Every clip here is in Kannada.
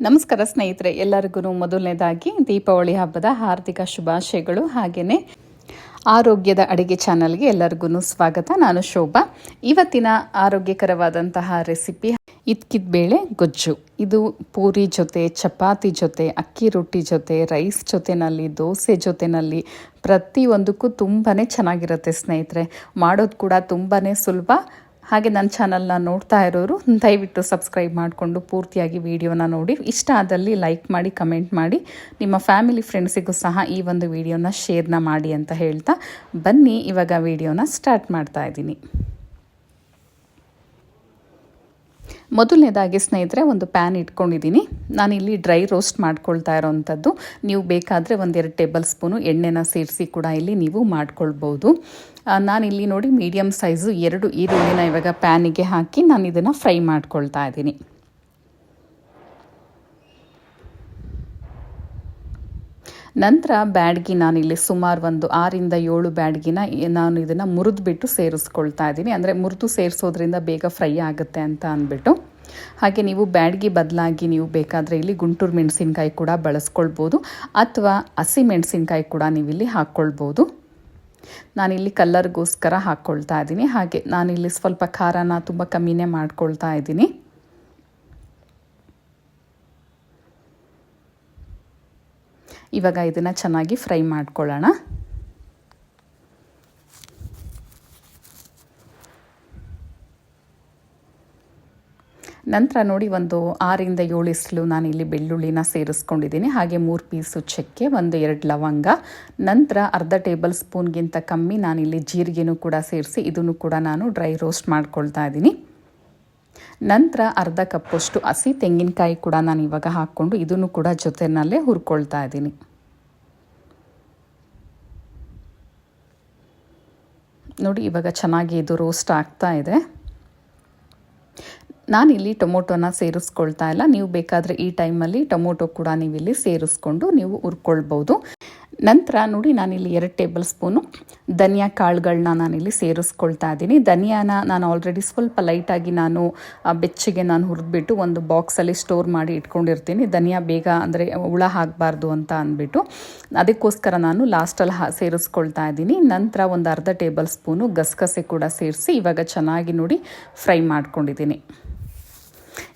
ನಮಸ್ಕಾರ ಸ್ನೇಹಿತರೆ, ಎಲ್ಲರಿಗೂ ಮೊದಲನೇದಾಗಿ ದೀಪಾವಳಿ ಹಬ್ಬದ ಹಾರ್ದಿಕ ಶುಭಾಶಯಗಳು. ಹಾಗೆಯೇ ಆರೋಗ್ಯದ ಅಡುಗೆ ಚಾನಲ್ಗೆ ಎಲ್ಲರಿಗೂ ಸ್ವಾಗತ. ನಾನು ಶೋಭಾ. ಇವತ್ತಿನ ಆರೋಗ್ಯಕರವಾದಂತಹ ರೆಸಿಪಿ, ಇದ್ಕಿದ ಬೇಳೆ ಗೊಜ್ಜು. ಇದು ಪೂರಿ ಜೊತೆ, ಚಪಾತಿ ಜೊತೆ, ಅಕ್ಕಿ ರೊಟ್ಟಿ ಜೊತೆ, ರೈಸ್ ಜೊತೆನಲ್ಲಿ, ದೋಸೆ ಜೊತೆನಲ್ಲಿ ಪ್ರತಿಯೊಂದಕ್ಕೂ ತುಂಬಾ ಚೆನ್ನಾಗಿರುತ್ತೆ ಸ್ನೇಹಿತರೆ. ಮಾಡೋದು ಕೂಡ ತುಂಬಾ ಸುಲಭ. ಹಾಗೆ ನನ್ನ ಚಾನಲ್ನ ನೋಡ್ತಾ ಇರೋರು, ದಯವಿಟ್ಟು ಸಬ್ಸ್ಕ್ರೈಬ್ ಮಾಡಿಕೊಂಡು ಪೂರ್ತಿಯಾಗಿ ವಿಡಿಯೋನ ನೋಡಿ. ಇಷ್ಟ ಆದಲ್ಲಿ ಲೈಕ್ ಮಾಡಿ ಕಮೆಂಟ್ ಮಾಡಿ. ನಿಮ್ಮ ಫ್ಯಾಮಿಲಿ ಫ್ರೆಂಡ್ಸಿಗೂ ಸಹ ಈ ಒಂದು ವಿಡಿಯೋನ ಶೇರ್ನ ಮಾಡಿ ಅಂತ ಹೇಳ್ತಾ ಬನ್ನಿ. ಇವಾಗ ವಿಡಿಯೋನ ಸ್ಟಾರ್ಟ್ ಮಾಡ್ತಾ ಇದ್ದೀನಿ. ಮೊದಲನೇದಾಗಿ ಸ್ನೇಹಿತರೆ, ಒಂದು ಪ್ಯಾನ್ ಇಟ್ಕೊಂಡಿದ್ದೀನಿ. ನಾನಿಲ್ಲಿ ಡ್ರೈ ರೋಸ್ಟ್ ಮಾಡ್ಕೊಳ್ತಾ ಇರೋವಂಥದ್ದು ನೀವು ಬೇಕಾದರೆ ಒಂದೆರಡು ಟೇಬಲ್ ಸ್ಪೂನು ಎಣ್ಣೆನ ಸೇರಿಸಿ ಕೂಡ ಇಲ್ಲಿ ನೀವು ಮಾಡ್ಕೊಳ್ಬೋದು. ನಾನಿಲ್ಲಿ ನೋಡಿ ಮೀಡಿಯಮ್ ಸೈಜು ಎರಡು ಈರುಳ್ಳಿನ ಇವಾಗ ಪ್ಯಾನಿಗೆ ಹಾಕಿ ನಾನು ಇದನ್ನು ಫ್ರೈ ಮಾಡ್ಕೊಳ್ತಾ ಇದ್ದೀನಿ. ನಂತರ ಬ್ಯಾಡ್ಗಿ ನಾನಿಲ್ಲಿ ಸುಮಾರು ಒಂದು ಆರಿಂದ ಏಳು ಬ್ಯಾಡ್ಗಿನ ನಾನು ಇದನ್ನು ಮುರಿದ್ಬಿಟ್ಟು ಸೇರಿಸ್ಕೊಳ್ತಾ ಇದ್ದೀನಿ. ಅಂದರೆ ಮುರಿದು ಸೇರಿಸೋದ್ರಿಂದ ಬೇಗ ಫ್ರೈ ಆಗುತ್ತೆ ಅಂತ ಅಂದ್ಬಿಟ್ಟು. ಹಾಗೆ ನೀವು ಬ್ಯಾಡ್ಗಿ ಬದಲಾಗಿ ನೀವು ಬೇಕಾದರೆ ಇಲ್ಲಿ ಗುಂಟೂರು ಮೆಣಸಿನ್ಕಾಯಿ ಕೂಡ ಬಳಸ್ಕೊಳ್ಬೋದು. ಅಥವಾ ಹಸಿ ಮೆಣಸಿನ್ಕಾಯಿ ಕೂಡ ನೀವಿಲ್ಲಿ ಹಾಕ್ಕೊಳ್ಬೋದು ನಾನಿಲ್ಲಿ ಕಲ್ಲರ್ಗೋಸ್ಕರ ಹಾಕ್ಕೊಳ್ತಾ ಇದ್ದೀನಿ. ಹಾಗೆ ನಾನಿಲ್ಲಿ ಸ್ವಲ್ಪ ಖಾರನ ತುಂಬ ಕಮ್ಮಿನೇ ಮಾಡ್ಕೊಳ್ತಾ ಇದ್ದೀನಿ. ಇವಾಗ ಇದನ್ನು ಚೆನ್ನಾಗಿ ಫ್ರೈ ಮಾಡ್ಕೊಳ್ಳೋಣ. ನಂತರ ನೋಡಿ ಒಂದು ಆರಿಂದ ಏಳು ಇಸ್ಲು ನಾನು ಇಲ್ಲಿ ಬೆಳ್ಳುಳ್ಳಿನ ಸೇರಿಸ್ಕೊಂಡಿದ್ದೀನಿ. ಹಾಗೆ ಮೂರು ಪೀಸು ಚಕ್ಕೆ, ಒಂದು ಎರಡು ಲವಂಗ, ನಂತರ ಅರ್ಧ ಟೇಬಲ್ ಸ್ಪೂನ್ಗಿಂತ ಕಮ್ಮಿ ನಾನಿಲ್ಲಿ ಜೀರಿಗೆನೂ ಕೂಡ ಸೇರಿಸಿ ಇದನ್ನು ಕೂಡ ನಾನು ಡ್ರೈ ರೋಸ್ಟ್ ಮಾಡ್ಕೊಳ್ತಾ ಇದ್ದೀನಿ. ನಂತರ ಅರ್ಧ ಕಪ್ಪಷ್ಟು ಹಸಿ ತೆಂಗಿನಕಾಯಿ ಕೂಡ ನಾನು ಇವಾಗ ಹಾಕ್ಕೊಂಡು ಇದನ್ನು ಕೂಡ ಜೊತೆನಲ್ಲೇ ಹುರ್ಕೊಳ್ತಾ ಇದ್ದೀನಿ. ನೋಡಿ, ಇವಾಗ ಚೆನ್ನಾಗಿ ಇದು ರೋಸ್ಟ್ ಆಗ್ತಾ ಇದೆ. ನಾನಿಲ್ಲಿ ಟೊಮೊಟೊನ ಸೇರಿಸ್ಕೊಳ್ತಾ ಇಲ್ಲ. ನೀವು ಬೇಕಾದರೆ ಈ ಟೈಮಲ್ಲಿ ಟೊಮೊಟೊ ಕೂಡ ನೀವಿಲ್ಲಿ ಸೇರಿಸ್ಕೊಂಡು ನೀವು ಹುರ್ಕೊಳ್ಬೋದು. ನಂತರ ನೋಡಿ, ನಾನಿಲ್ಲಿ ಎರಡು ಟೇಬಲ್ ಸ್ಪೂನು ಧನಿಯಾ ಕಾಳುಗಳನ್ನ ನಾನಿಲ್ಲಿ ಸೇರಿಸ್ಕೊಳ್ತಾ ಇದ್ದೀನಿ. ಧನಿಯಾನ ನಾನು ಆಲ್ರೆಡಿ ಸ್ವಲ್ಪ ಲೈಟಾಗಿ ನಾನು ಬೆಚ್ಚಗೆ ನಾನು ಹುರಿದ್ಬಿಟ್ಟು ಒಂದು ಬಾಕ್ಸಲ್ಲಿ ಸ್ಟೋರ್ ಮಾಡಿ ಇಟ್ಕೊಂಡಿರ್ತೀನಿ. ಧನಿಯಾ ಬೇಗ ಅಂದರೆ ಹುಳ ಹಾಕಬಾರ್ದು ಅಂತ ಅಂದ್ಬಿಟ್ಟು ಅದಕ್ಕೋಸ್ಕರ ನಾನು ಲಾಸ್ಟಲ್ಲಿ ಹಾ, ಸೇರಿಸ್ಕೊಳ್ತಾ ಇದ್ದೀನಿ. ನಂತರ ಒಂದು ಅರ್ಧ ಟೇಬಲ್ ಸ್ಪೂನು ಗಸಗಸೆ ಕೂಡ ಸೇರಿಸಿ ಇವಾಗ ಚೆನ್ನಾಗಿ ನೋಡಿ ಫ್ರೈ ಮಾಡ್ಕೊಂಡಿದ್ದೀನಿ.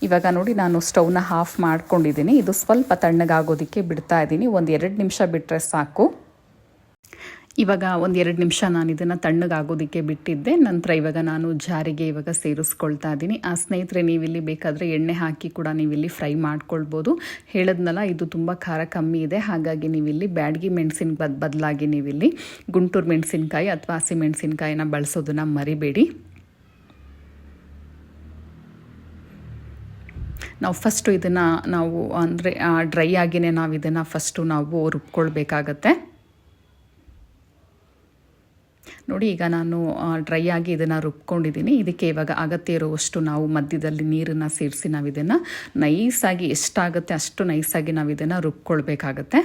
ಇವಾಗ ನೋಡಿ ನಾನು ಸ್ಟೌವ್ನ ಹಾಫ್ ಮಾಡ್ಕೊಂಡಿದ್ದೀನಿ. ಇದು ಸ್ವಲ್ಪ ತಣ್ಣಗಾಗೋದಕ್ಕೆ ಬಿಡ್ತಾ ಇದ್ದೀನಿ. ಒಂದು ಎರಡು ನಿಮಿಷ ಬಿಟ್ಟರೆ ಸಾಕು. ಇವಾಗ ಒಂದು ಎರಡು ನಿಮಿಷ ನಾನು ಇದನ್ನು ತಣ್ಣಗಾಗೋದಕ್ಕೆ ಬಿಟ್ಟಿದ್ದೆ. ನಂತರ ಇವಾಗ ನಾನು ಜಾರಿಗೆ ಇವಾಗ ಸೇರಿಸ್ಕೊಳ್ತಾ ಇದ್ದೀನಿ. ಆ ಸ್ನೇಹಿತರೆ, ನೀವಿಲ್ಲಿ ಬೇಕಾದರೆ ಎಣ್ಣೆ ಹಾಕಿ ಕೂಡ ನೀವಿಲ್ಲಿ ಫ್ರೈ ಮಾಡ್ಕೊಳ್ಬೋದು. ಹೇಳದ್ನಲ್ಲ, ಇದು ತುಂಬ ಖಾರ ಕಮ್ಮಿ ಇದೆ. ಹಾಗಾಗಿ ನೀವಿಲ್ಲಿ ಬ್ಯಾಡ್ಗಿ ಮೆಣಸಿನ ಬದ್ ಬದಲಾಗಿ ನೀವಿಲ್ಲಿ ಗುಂಟೂರು ಮೆಣಸಿನ್ಕಾಯಿ ಅಥವಾ ಹಸಿ ಮೆಣಸಿನ್ಕಾಯಿನ ಬಳಸೋದನ್ನು ಮರಿಬೇಡಿ. ನಾವು ಫಸ್ಟು ಇದನ್ನು ನಾವು ಅಂದರೆ ಡ್ರೈ ಆಗಿನೇ ನಾವು ಇದನ್ನು ಫಸ್ಟು ನಾವು ರುಬ್ಕೊಳ್ಬೇಕಾಗತ್ತೆ. ನೋಡಿ, ಈಗ ನಾನು ಡ್ರೈ ಆಗಿ ಇದನ್ನು ರುಬ್ಕೊಂಡಿದ್ದೀನಿ ಇದಕ್ಕೆ ಇವಾಗ ಅಗತ್ಯ ಇರುವಷ್ಟು ನಾವು ಮಧ್ಯದಲ್ಲಿ ನೀರನ್ನು ಸೇರಿಸಿ ನಾವು ಇದನ್ನು ನೈಸಾಗಿ ಎಷ್ಟಾಗುತ್ತೆ ಅಷ್ಟು ನೈಸಾಗಿ ನಾವು ಇದನ್ನು ರುಬ್ಕೊಳ್ಬೇಕಾಗತ್ತೆ.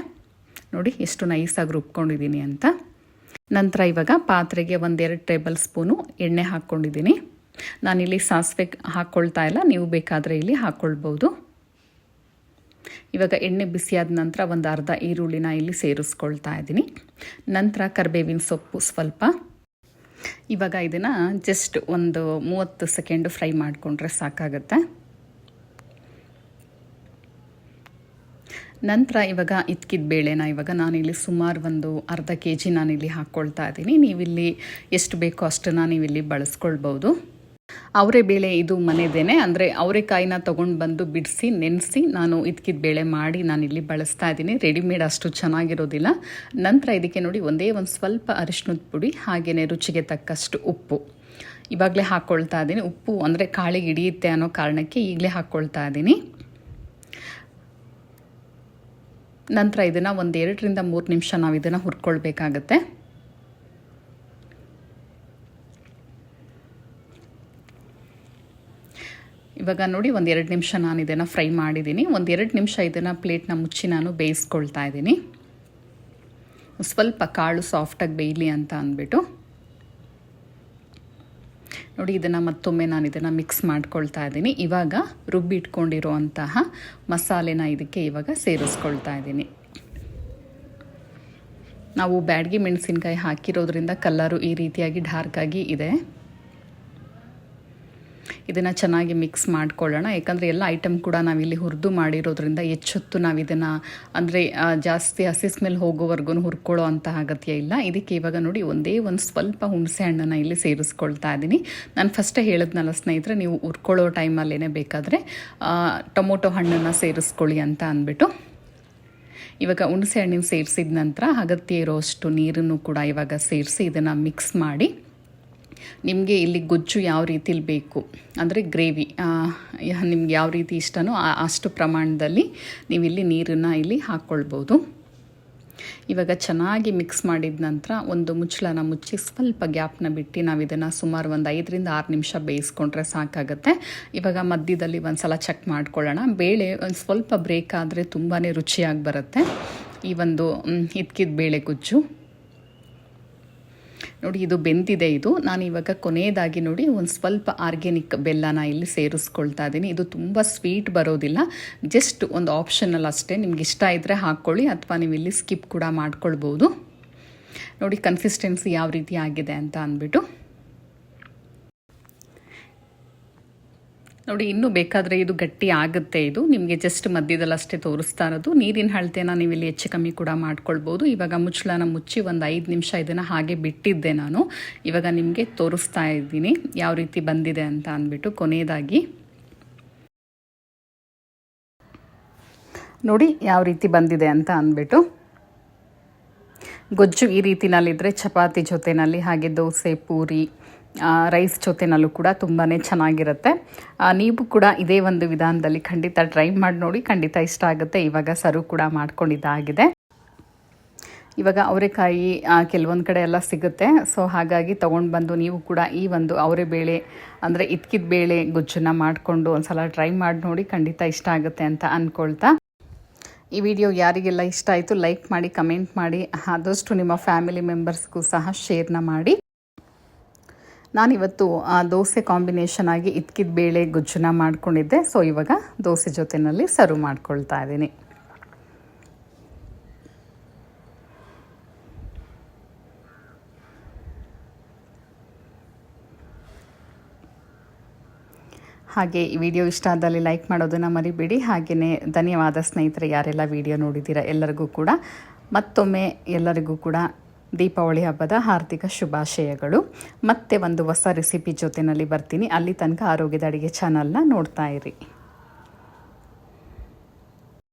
ನೋಡಿ, ಎಷ್ಟು ನೈಸಾಗಿ ರುಬ್ಕೊಂಡಿದ್ದೀನಿ ಅಂತ. ನಂತರ ಇವಾಗ ಪಾತ್ರೆಗೆ ಒಂದೆರಡು ಟೇಬಲ್ ಸ್ಪೂನು ಎಣ್ಣೆ ಹಾಕ್ಕೊಂಡಿದ್ದೀನಿ ನಾನಿಲ್ಲಿ ಸಾಸಿವೆ ಹಾಕ್ಕೊಳ್ತಾ ಇಲ್ಲ, ನೀವು ಬೇಕಾದರೆ ಇಲ್ಲಿ ಹಾಕ್ಕೊಳ್ಬೋದು ಇವಾಗ ಎಣ್ಣೆ ಬಿಸಿಯಾದ ನಂತರ ಒಂದು ಅರ್ಧ ಈರುಳ್ಳಿನ ಇಲ್ಲಿ ಸೇರಿಸ್ಕೊಳ್ತಾ ಇದ್ದೀನಿ. ನಂತರ ಕರಿಬೇವಿನ ಸೊಪ್ಪು ಸ್ವಲ್ಪ. ಇವಾಗ ಇದನ್ನು ಜಸ್ಟ್ ಒಂದು ಮೂವತ್ತು ಸೆಕೆಂಡು ಫ್ರೈ ಮಾಡಿಕೊಂಡ್ರೆ ಸಾಕಾಗುತ್ತೆ. ನಂತರ ಇವಾಗ ಇದ್ಕಿದ ಬೇಳೆನ ಇವಾಗ ನಾನಿಲ್ಲಿ ಸುಮಾರು ಒಂದು ಅರ್ಧ ಕೆ ಜಿ ನಾನಿಲ್ಲಿ ಹಾಕ್ಕೊಳ್ತಾ ಇದ್ದೀನಿ. ನೀವಿಲ್ಲಿ ಎಷ್ಟು ಬೇಕೋ ಅಷ್ಟನ್ನು ನೀವಿಲ್ಲಿ ಬಳಸ್ಕೊಳ್ಬೋದು. ಅವರೇ ಬೇಳೆ ಇದು ಮನೆದೇನೆ. ಅಂದರೆ ಅವರೆಕಾಯಿನ ತೊಗೊಂಡು ಬಂದು ಬಿಡಿಸಿ, ನೆನೆಸಿ ನಾನು ಇದಕ್ಕಿದ ಬೇಳೆ ಮಾಡಿ ನಾನು ಇಲ್ಲಿ ಬಳಸ್ತಾ ಇದ್ದೀನಿ. ರೆಡಿಮೇಡ್ ಅಷ್ಟು ಚೆನ್ನಾಗಿರೋದಿಲ್ಲ. ನಂತರ ಇದಕ್ಕೆ ನೋಡಿ ಒಂದೇ ಒಂದು ಸ್ವಲ್ಪ ಅರಿಶಿನದ ಪುಡಿ ಹಾಗೆಯೇ ರುಚಿಗೆ ತಕ್ಕಷ್ಟು ಉಪ್ಪು. ಇವಾಗಲೇ ಹಾಕ್ಕೊಳ್ತಾ ಇದ್ದೀನಿ. ಉಪ್ಪು ಅಂದರೆ ಕಾಳಿಗೆ ಹಿಡಿಯುತ್ತೆ ಅನ್ನೋ ಕಾರಣಕ್ಕೆ ಈಗಲೇ ಹಾಕ್ಕೊಳ್ತಾ ಇದ್ದೀನಿ. ನಂತರ ಇದನ್ನು ಒಂದು ಎರಡರಿಂದ ಮೂರು ನಿಮಿಷ ನಾವು ಇದನ್ನು ಹುರ್ಕೊಳ್ಬೇಕಾಗತ್ತೆ. ಇವಾಗ ನೋಡಿ ಒಂದು ಎರಡು ನಿಮಿಷ ನಾನು ಇದನ್ನು ಫ್ರೈ ಮಾಡಿದ್ದೀನಿ ಒಂದು ಎರಡು ನಿಮಿಷ ಇದನ್ನು ಪ್ಲೇಟ್ನ ಮುಚ್ಚಿ ನಾನು ಬೇಯಿಸ್ಕೊಳ್ತಾ ಇದ್ದೀನಿ ಸ್ವಲ್ಪ ಕಾಳು ಸಾಫ್ಟಾಗಿ ಬೇಯಲಿ ಅಂತ ಅಂದ್ಬಿಟ್ಟು. ನೋಡಿ ಇದನ್ನು ಮತ್ತೊಮ್ಮೆ ನಾನು ಇದನ್ನು ಮಿಕ್ಸ್ ಮಾಡ್ಕೊಳ್ತಾ ಇದ್ದೀನಿ ಇವಾಗ ರುಬ್ಬಿಟ್ಕೊಂಡಿರುವಂತಹ ಮಸಾಲೆನ ಇದಕ್ಕೆ ಇವಾಗ ಸೇರಿಸ್ಕೊಳ್ತಾ ಇದ್ದೀನಿ ನಾವು ಬ್ಯಾಡ್ಗಿ ಮೆಣಸಿನ್ಕಾಯಿ ಹಾಕಿರೋದ್ರಿಂದ ಕಲ್ಲರು ಈ ರೀತಿಯಾಗಿ ಡಾರ್ಕಾಗಿ ಇದೆ. ಇದನ್ನು ಚೆನ್ನಾಗಿ ಮಿಕ್ಸ್ ಮಾಡ್ಕೊಳ್ಳೋಣ. ಯಾಕಂದರೆ ಎಲ್ಲ ಐಟಮ್ ಕೂಡ ನಾವಿಲ್ಲಿ ಹುರಿದು ಮಾಡಿರೋದ್ರಿಂದ ಹೆಚ್ಚೊತ್ತು ನಾವು ಇದನ್ನು ಅಂದರೆ ಜಾಸ್ತಿ ಹಸಿ ಸ್ಮೆಲ್ ಹೋಗೋವರೆಗೂ ಹುರ್ಕೊಳ್ಳೋ ಅಂತ ಅಗತ್ಯ ಇಲ್ಲ. ಇದಕ್ಕೆ ಇವಾಗ ನೋಡಿ ಒಂದೇ ಒಂದು ಸ್ವಲ್ಪ ಹುಣಸೆ ಹಣ್ಣನ್ನು ಇಲ್ಲಿ ಸೇರಿಸ್ಕೊಳ್ತಾ ಇದ್ದೀನಿ ನಾನು ಫಸ್ಟೇ ಹೇಳಿದ್ನಲ್ಲ ಸ್ನೇಹಿತರೆ, ನೀವು ಹುರ್ಕೊಳ್ಳೋ ಟೈಮಲ್ಲೇ ಬೇಕಾದರೆ ಟೊಮೊಟೊ ಹಣ್ಣನ್ನು ಸೇರಿಸ್ಕೊಳ್ಳಿ ಅಂತ ಅಂದ್ಬಿಟ್ಟು. ಇವಾಗ ಹುಣಸೆ ಹಣ್ಣಿನ ಸೇರಿಸಿದ ನಂತರ ಅಗತ್ಯ ಇರೋಷ್ಟು ನೀರನ್ನು ಕೂಡ ಇವಾಗ ಸೇರಿಸಿ ಇದನ್ನು ಮಿಕ್ಸ್ ಮಾಡಿ. ನಿಮಗೆ ಇಲ್ಲಿ ಗೊಜ್ಜು ಯಾವ ರೀತಿಲಿ ಬೇಕು? ಅಂದರೆ ಗ್ರೇವಿ. ನಿಮ್ಗೆ ಯಾವ ರೀತಿ ಇಷ್ಟನೋ ಅಷ್ಟು ಪ್ರಮಾಣದಲ್ಲಿ ನೀವು ಇಲ್ಲಿ ನೀರನ್ನು ಇಲ್ಲಿ ಹಾಕ್ಕೊಳ್ಬೋದು ಇವಾಗ ಚೆನ್ನಾಗಿ ಮಿಕ್ಸ್ ಮಾಡಿದ ನಂತರ ಒಂದು ಮುಚ್ಚಳನ ಮುಚ್ಚಿ ಸ್ವಲ್ಪ ಗ್ಯಾಪ್ನ ಬಿಟ್ಟು ನಾವು ಇದನ್ನು ಸುಮಾರು ಒಂದು ಐದರಿಂದ ಆರು ನಿಮಿಷ ಬೇಯಿಸ್ಕೊಂಡ್ರೆ ಸಾಕಾಗುತ್ತೆ. ಇವಾಗ ಮಧ್ಯದಲ್ಲಿ ಒಂದು ಸಲ ಚೆಕ್ ಮಾಡ್ಕೊಳ್ಳೋಣ. ಬೇಳೆ ಒಂದು ಸ್ವಲ್ಪ ಬ್ರೇಕ್ ಆದರೆ ತುಂಬಾ ರುಚಿಯಾಗಿ ಬರುತ್ತೆ. ಈ ಒಂದು ಇದ್ಕಿದ ಬೇಳೆ ಗುಜ್ಜು. ನೋಡಿ, ಇದು ಬೆಂದಿದೆ ಇದು. ನಾನು ಇವಾಗ ಕೊನೆಯದಾಗಿ ನೋಡಿ, ಒಂದು ಸ್ವಲ್ಪ ಆರ್ಗ್ಯಾನಿಕ್ ಬೆಲ್ಲನ ಇಲ್ಲಿ ಸೇರಿಸ್ಕೊಳ್ತಾ ಇದ್ದೀನಿ. ಇದು ತುಂಬ ಸ್ವೀಟ್ ಬರೋದಿಲ್ಲ. ಜಸ್ಟ್ ಒಂದು ಆಪ್ಷನಲ್ ಅಷ್ಟೇ. ನಿಮ್ಗೆ ಇಷ್ಟ ಇದ್ದರೆ ಹಾಕ್ಕೊಳ್ಳಿ ಅಥವಾ ನೀವು ಇಲ್ಲಿ ಸ್ಕಿಪ್ ಕೂಡ ಮಾಡ್ಕೊಳ್ಬೋದು. ನೋಡಿ ಕನ್ಸಿಸ್ಟೆನ್ಸಿ ಯಾವ ರೀತಿ ಆಗಿದೆ ಅಂತ ಅಂದ್ಬಿಟ್ಟು. ನೋಡಿ, ಇನ್ನೂ ಬೇಕಾದರೆ ಇದು ಗಟ್ಟಿ ಆಗುತ್ತೆ ಇದು. ನಿಮಗೆ ಜಸ್ಟ್ ಮಧ್ಯದಲ್ಲಿ ಅಷ್ಟೇ ತೋರಿಸ್ತಾ ಇರೋದು. ನೀರಿನ ಅಳತೆನ ನೀವು ಇಲ್ಲಿ ಹೆಚ್ಚು ಕಮ್ಮಿ ಕೂಡ ಮಾಡ್ಕೊಳ್ಬೋದು. ಇವಾಗ ಮುಚ್ಚಳನ ಮುಚ್ಚಿ ಒಂದು ಐದು ನಿಮಿಷ ಇದನ್ನು ಹಾಗೆ ಬಿಟ್ಟಿದ್ದೆ ನಾನು. ಇವಾಗ ನಿಮಗೆ ತೋರಿಸ್ತಾ ಇದ್ದೀನಿ ಯಾವ ರೀತಿ ಬಂದಿದೆ ಅಂತ ಅಂದ್ಬಿಟ್ಟು ಕೊನೆಯದಾಗಿ. ನೋಡಿ, ಯಾವ ರೀತಿ ಬಂದಿದೆ ಅಂತ ಅಂದ್ಬಿಟ್ಟು. ಗೊಜ್ಜು ಈ ರೀತಿನಲ್ಲಿದ್ದರೆ ಚಪಾತಿ ಜೊತೆಯಲ್ಲಿ ಹಾಗೆ ದೋಸೆ, ಪೂರಿ ರೈಸ್ ಜೊತೆನಲ್ಲೂ ಕೂಡ ತುಂಬಾ ಚೆನ್ನಾಗಿರುತ್ತೆ. ನೀವು ಕೂಡ ಇದೇ ಒಂದು ವಿಧಾನದಲ್ಲಿ ಖಂಡಿತ ಟ್ರೈ ಮಾಡಿ ನೋಡಿ, ಖಂಡಿತ ಇಷ್ಟ ಆಗುತ್ತೆ. ಇವಾಗ ಸರ್ವ್ ಕೂಡ ಮಾಡ್ಕೊಂಡಿದ್ದಾಗಿದೆ. ಇವಾಗ ಅವರೆಕಾಯಿ ಕೆಲವೊಂದು ಕಡೆ ಎಲ್ಲ ಸಿಗುತ್ತೆ. ಸೊ ಹಾಗಾಗಿ ತೊಗೊಂಡು ಬಂದು ನೀವು ಕೂಡ ಈ ಒಂದು ಅವರೆ ಬೇಳೆ, ಅಂದರೆ ಇದ್ಕಿದ ಬೇಳೆ ಗೊಜ್ಜನ್ನ ಮಾಡಿಕೊಂಡು ಒಂದು ಸಲ ಟ್ರೈ ಮಾಡಿ ನೋಡಿ, ಖಂಡಿತ ಇಷ್ಟ ಆಗುತ್ತೆ ಅಂತ ಅಂದ್ಕೊಳ್ತಾ ಈ ವಿಡಿಯೋ ಯಾರಿಗೆಲ್ಲ ಇಷ್ಟ ಆಯಿತು, ಲೈಕ್ ಮಾಡಿ, ಕಮೆಂಟ್ ಮಾಡಿ. ಆದಷ್ಟು ನಿಮ್ಮ ಫ್ಯಾಮಿಲಿ ಮೆಂಬರ್ಸ್ಗೂ ಸಹ ಶೇರ್ನ ಮಾಡಿ. ನಾನಿವತ್ತು ದೋಸೆ ಕಾಂಬಿನೇಷನ್ ಆಗಿ ಇದ್ಕಿದ ಬೇಳೆ ಗೊಜ್ಜನ್ನ ಮಾಡ್ಕೊಂಡಿದ್ದೆ. ಸೊ ಇವಾಗ ದೋಸೆ ಜೊತೆಯಲ್ಲಿ ಸರ್ವ್ ಮಾಡ್ಕೊಳ್ತಾ ಇದ್ದೀನಿ. ಹಾಗೆ ಈ ವಿಡಿಯೋ ಇಷ್ಟ ಆದಲ್ಲಿ ಲೈಕ್ ಮಾಡೋದನ್ನು ಮರಿಬೇಡಿ. ಹಾಗೆಯೇ ಧನ್ಯವಾದ ಸ್ನೇಹಿತರೆ, ಯಾರೆಲ್ಲ ವಿಡಿಯೋ ನೋಡಿದ್ದೀರಾ ಎಲ್ಲರಿಗೂ ಕೂಡ. ಮತ್ತೊಮ್ಮೆ ಎಲ್ಲರಿಗೂ ಕೂಡ ದೀಪಾವಳಿ ಹಬ್ಬದ ಹಾರ್ದಿಕ ಶುಭಾಶಯಗಳು. ಮತ್ತೆ ಒಂದು ಹೊಸ ರೆಸಿಪಿ ಜೊತೆಯಲ್ಲಿ ಬರ್ತೀನಿ. ಅಲ್ಲಿ ತನಕ ಆರೋಗ್ಯದ ಅಡುಗೆ ಚಾನಲ್ನ ನೋಡ್ತಾ ಇರಿ.